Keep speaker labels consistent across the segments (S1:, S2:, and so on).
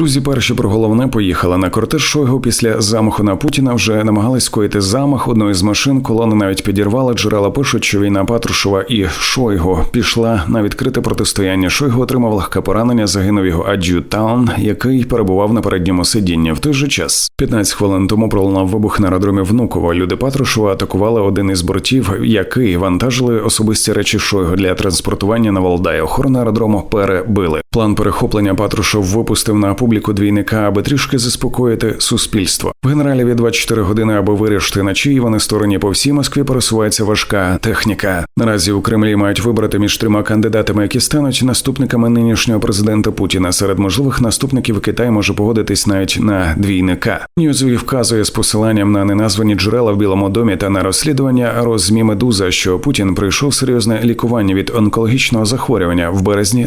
S1: Друзі, перші про головне поїхали на кортеж Шойгу після замаху на Путіна. Вже намагались скоїти замах одної з машин. Колони навіть підірвали. Джерела пишуть, що війна Патрушева і Шойгу пішла на відкрите протистояння. Шойгу отримав легке поранення. Загинув його ад'ютаун, який перебував на передньому сидінні. В той же час 15 хвилин тому пролунав вибух на аеродромі Внуково. Люди Патрушева атакували один із бортів, який вантажили особисті речі Шойгу для транспортування на Валдай. Охорону аеродрому перебили. План перехоплення Патрушев випустив на публіку двійника, аби трішки заспокоїти суспільство. В генераліві 24 години, аби вирішити на чиї вони стороні по всій Москві пересувається важка техніка. Наразі у Кремлі мають вибрати між трьома кандидатами, які стануть наступниками нинішнього президента Путіна. Серед можливих наступників Китай може погодитись навіть на двійника. Ньюзві вказує з посиланням на неназвані джерела в Білому домі та на розслідування розмі медуза, що Путін пройшов серйозне лікування від онкологічного захворювання в березні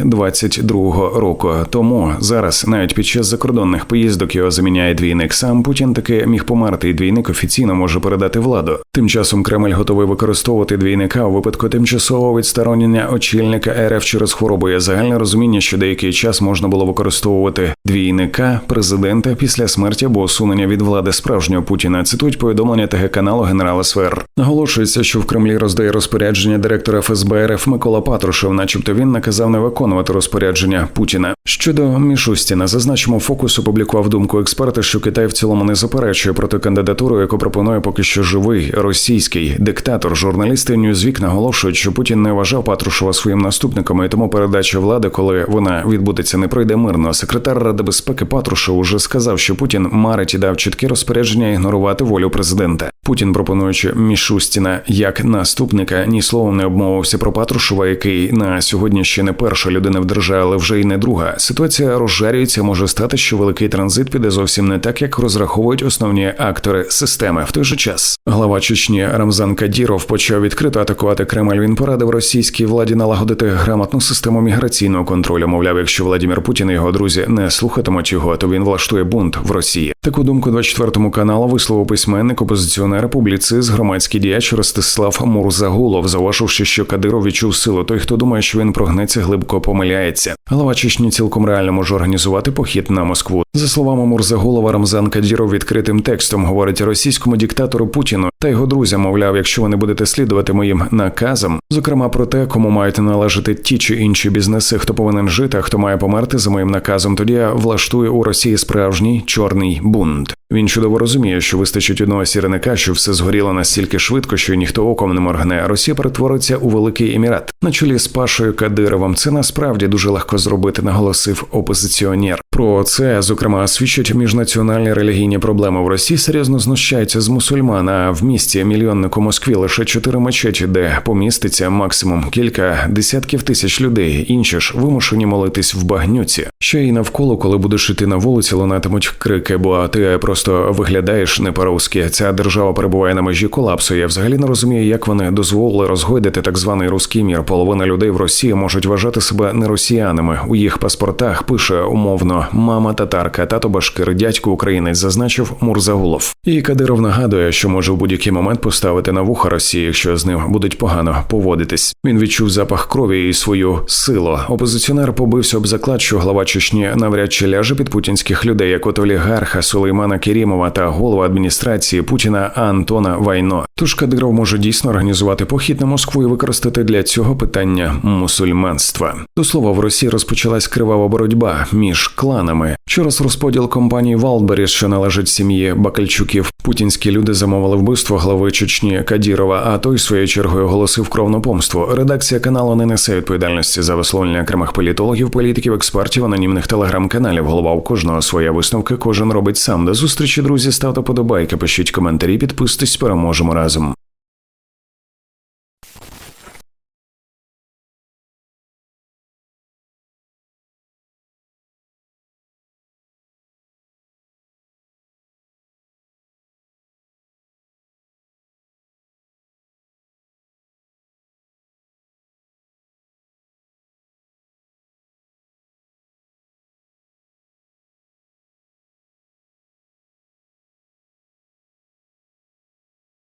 S1: 22-го року. Тому зараз навіть під час закордонних поїздок його заміняє двійник. Сам Путін таки міг померти, і двійник офіційно може передати владу. Тим часом Кремль готовий використовувати двійника у випадку тимчасового відсторонення очільника РФ через хворобу. Є загальне розуміння, що деякий час можна було використовувати двійника президента після смерті або усунення від влади справжнього Путіна. Цитують повідомлення ТГ каналу генерала СВР. Наголошується, що в Кремлі роздає розпорядження директора ФСБ РФ Микола Патрушев, начебто він наказав не виконувати розпорядження Путіна. Щодо Мішустіна, зазначимо, фокус опублікував думку експерта, що Китай в цілому не заперечує проти кандидатуру, яку пропонує поки що живий російський диктатор. Журналісти Ньюзвік наголошують, що Путін не вважав Патрушева своїм наступником, і тому передача влади, коли вона відбудеться, не пройде мирно. Секретар Ради безпеки Патрушев уже сказав, що Путін марить і дав чіткі розпорядження ігнорувати волю президента. Путін, пропонуючи Мішустіна як наступника, ні словом не обмовився про Патрушева, який на сьогодні ще не перша людина в державі, але вже й не друга. Ситуація розжарюється. Може стати, що великий транзит піде зовсім не так, як розраховують основні актори системи. В той же час глава Чечні Рамзан Кадіров почав відкрито атакувати Кремль. Він порадив російській владі налагодити грамотну систему міграційного контролю. Мовляв, якщо Владимир Путін і його друзі не слухатимуть його, то він влаштує бунт в Росії. Таку думку 24 каналу висловив письменник, опозиціонер, публіцист, громадський діяч Ростислав Мурзагулов, зауваживши, що Кадиров відчув силу. Той, хто думає, що він прогнеться, глибоко помиляється. Глава Чечні цілком реально може організувати похід на Москву. За словами Мурзагулова, Рамзан Кадіров відкритим текстом говорить російському диктатору Путіну та його друзям, мовляв, якщо ви не будете слідувати моїм наказам, зокрема про те, кому мають належати ті чи інші бізнеси, хто повинен жити, а хто має померти за моїм наказом, тоді я влаштую у Росії справжній чорний бунт. Він чудово розуміє, що вистачить одного сірника, що все згоріло настільки швидко, що ніхто оком не моргне. Росія перетвориться у великий емірат на чолі з Пашою Кадировим. Це насправді дуже легко зробити, наголосив опозиціонер. Про це зокрема свідчать міжнаціональні релігійні проблеми в Росії. Серйозно знущаються з мусульман. А в місті мільйоннику Москві лише чотири мечеті, де поміститься максимум кілька десятків тисяч людей. Інші ж вимушені молитись в багнюці. Ще й навколо, коли будеш іти на вулиці, лунатимуть крики, бо ти просто виглядаєш не по-русски. Ця держава перебуває на межі колапсу. Я взагалі не розумію, як вони дозволили розгойдити так званий руський мір. Половина людей в Росії можуть вважати себе не росіянами. У їх паспортах пише умовно мама татарка, тато башкир, дядько українець, зазначив Мурзагулов. І Кадиров нагадує, що може в будь-який момент поставити на вуха Росії, якщо з ним будуть погано поводитись. Він відчув запах крові і свою силу. Опозиціонер побився об заклад, що глава Чечні навряд чи ляже під путінських людей, як от олігарха Сулеймана Керімова та голова адміністрації Путіна Антона Вайно. Тож Кадиров може дійсно організувати похід на Москву і використати для цього питання мусульманства. До слова, в Росії розпочалась кривава боротьба між кланами. Через розподіл компанії Валбері, що належить сім'ї Бакальчуків, путінські люди замовили вбивство глави Чечні Кадірова, а той своєю чергою оголосив кровну помству. Редакція каналу не несе відповідальності за висловлення окремих політологів, політиків, експертів, анонімних телеграм-каналів. Голова у кожного своя висновка, кожен робить сам. До зустрічі, друзі, ставте подобайки, пишіть коментарі, підписуйтесь, переможемо разом.